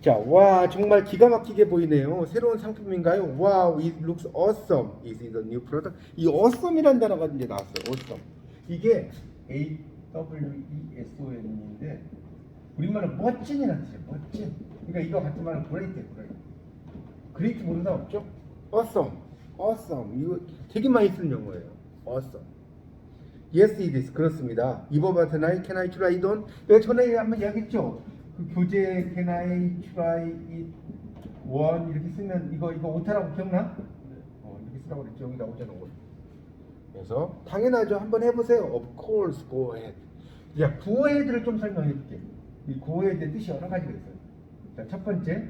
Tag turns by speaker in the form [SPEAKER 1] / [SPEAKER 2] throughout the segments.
[SPEAKER 1] 자, 와 정말 기가 막히게 보이네요. 새로운 상품인가요? 와우, it looks awesome. Is it a new product? 이 awesome이라는 단어가 이제 나왔어요. awesome. 이게 A W E S O M인데 우리말로 멋진이라는 뜻이에요. 멋진. 그러니까 이거 같은 말은 great, great. great 모르는 사람 없죠? awesome, awesome. 이거 되게 많이 쓰는 용어예요. awesome. Yes, it is. 그렇습니다. 이번 tonight can I try it on? 내가 전에 한번 이야기했죠. 그 교재 can I try it on 이렇게 쓰면 이거 이거 오타라고 기억나? 어, 이렇게 쓰라고 그랬죠. 여기 나오잖아. 오늘. 그래서 당연하죠. 한번 해보세요. Of course, go ahead. 자, go ahead를 좀 설명해 줄게. 이 go ahead의 뜻이 여러 가지가 있어요. 자, 첫 번째,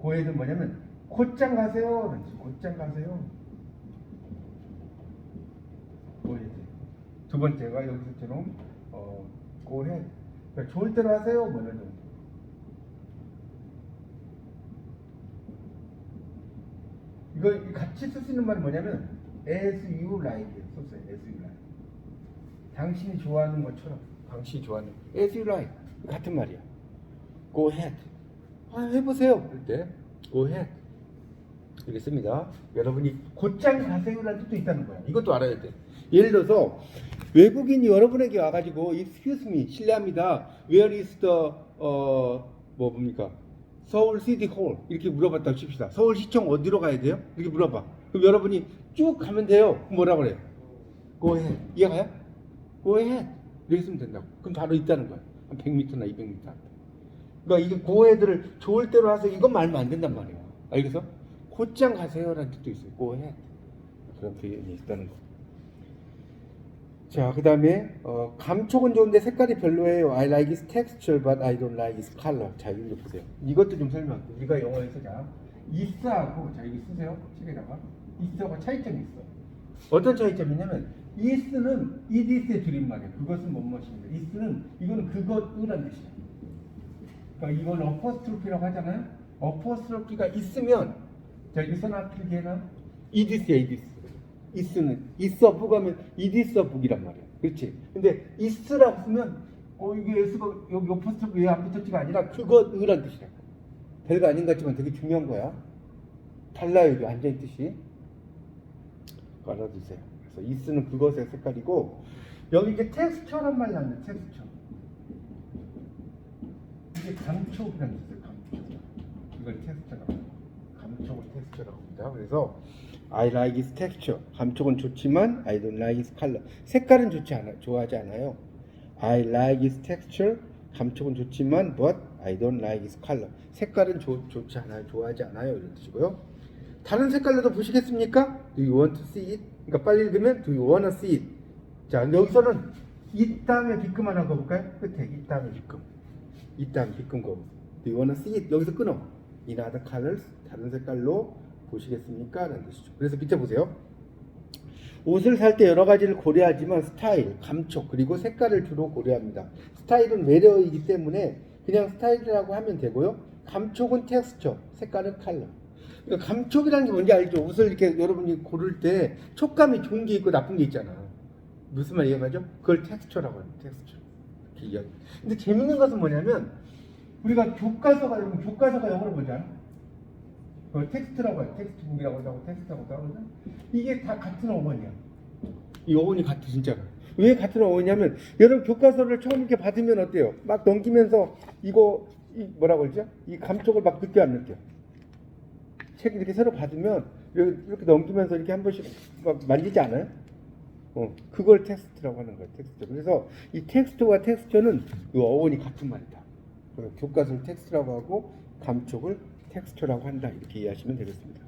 [SPEAKER 1] go ahead는 뭐냐면 곧장 가세요. 그렇지. 곧장 가세요. go ahead. 두 번째가 여기서처럼 어, go ahead. 그러니까 좋을 대로 하세요. 뭐 이런 정도. 이거 같이 쓸 수 있는 말이 뭐냐면 as you like 썼어요. as you like. 당신이 좋아하는 것처럼 당신이 좋아하는 as you like 같은 말이야. go ahead. 아, 해보세요. 그럴 때 go ahead. 이렇게 씁니다. 여러분이 곧장 가세요라는 뜻도 있다는 거야. 이것도 알아야 돼. 예를 들어서 외국인이 여러분에게 와가지고 excuse me 실례합니다. Where is the 어뭐 뭡니까? 서울 시티 홀 이렇게 물어봤다고 칩시다. 서울시청 어디로 가야 돼요? 이렇게 물어봐. 그럼 여러분이 쭉 가면 돼요. 뭐라 그래요? Go ahead. 이해가요? Go ahead. 이렇게 쓰면 된다고. 그럼 바로 있다는 거야. 한 100m나 200m. 그러니까 이게 ahead를 좋을 대로 하세요. 이건 말면 안 된단 말이에요. 알겠어? 곧장 가세요라는 뜻도 있어요. ahead. 그런 표현이 있다는 거. 자, 그 다음에 어, 감촉은 좋은데 색깔이 별로예요. I like its texture, but I don't like its color. 자, 이거 보세요. 이것도 좀 설명할게요. 우리가 영어에서 자, is하고 자, 이거 쓰세요. 책에다가 is하고 차이점이 있어. 어떤 차이점이냐면 is는 idis의 줄임말이에요. 그것은 뭐뭇입니다. is는 이거는 그것이란 뜻이야. 그러니까 이걸 어퍼스트로피라고 하잖아요. 어퍼스트로피가 있으면 써놔 필기해놔. idis야, idis. 있으는 있어 북하면 이디서 북이란 말이야. 그렇지? 근데 있으라고 쓰면 어 이게 S가 여기 오퍼스트로피 왜안 붙었지가 아니라 그거 의란 뜻이야. 별거 아닌 것 같지만 되게 중요한 거야. 달라요 앉아 있듯이. 그거 알아두세요. 그래서 있으는 그것의 색깔이고 여기 이제 텍스처란 말 나왔네. 텍스처. 이게 감촉이라는 뜻이에요. 감촉. 이걸 텍스처라고. 텍스처라고 합니다. 그래서 I like its texture. 감촉은 좋지만 I don't like its color. 색깔은 좋지 않아, 좋아하지 않아요. I like its texture. 감촉은 좋지만 but I don't like its color. 색깔은 좋, 좋지 않아요, 좋아하지 않아요 이런 뜻이고요. 다른 색깔로도 보시겠습니까? Do you want to see it? 그러니까 빨리 읽으면 Do you wanna see it? 자 여기서는 이 다음에 비금 하나 거볼까요? 끝에 이 다음에 비금. 이 다음 비금 거. Do you wanna see it? 여기서 끊어. Other colors 다른 색깔로 보시겠습니까? 라는 뜻이죠. 그래서 밑에 보세요. 옷을 살 때 여러 가지를 고려하지만 스타일, 감촉, 그리고 색깔을 주로 고려합니다. 스타일은 매력이기 때문에 그냥 스타일이라고 하면 되고요. 감촉은 텍스처, 색깔은 컬러. 그러니까 감촉이라는 게 뭔지 알죠? 옷을 이렇게 여러분이 고를 때 촉감이 좋은 게 있고 나쁜 게 있잖아. 무슨 말 이해가죠? 그걸 텍스처라고 해요. 텍스처. 근데 재밌는 것은 뭐냐면 우리가 교과서가 여러분 교과서가 영어로 뭐지 않아? 그 텍스트라고 해요. 텍스트북이라고 하고 텍스트라고 하거든. 이게 다 같은 어원이야. 이 어원이 같아 진짜로. 왜 같은 어원이냐면 여러분 교과서를 처음 이렇게 받으면 어때요? 막 넘기면서 이거 이 뭐라고 그러죠? 이 감촉을 막 느껴 안 느껴? 책 이렇게 새로 받으면 이렇게 넘기면서 이렇게 한 번씩 막 만지지 않아요? 어, 그걸 텍스트라고 하는 거예요. 텍스트. 그래서 이 텍스트와 텍스처는 이 어원이 같은 말이다. 그래서 교과서를 텍스트라고 하고 감촉을 텍스처라고 한다. 이렇게 이해하시면 되겠습니다.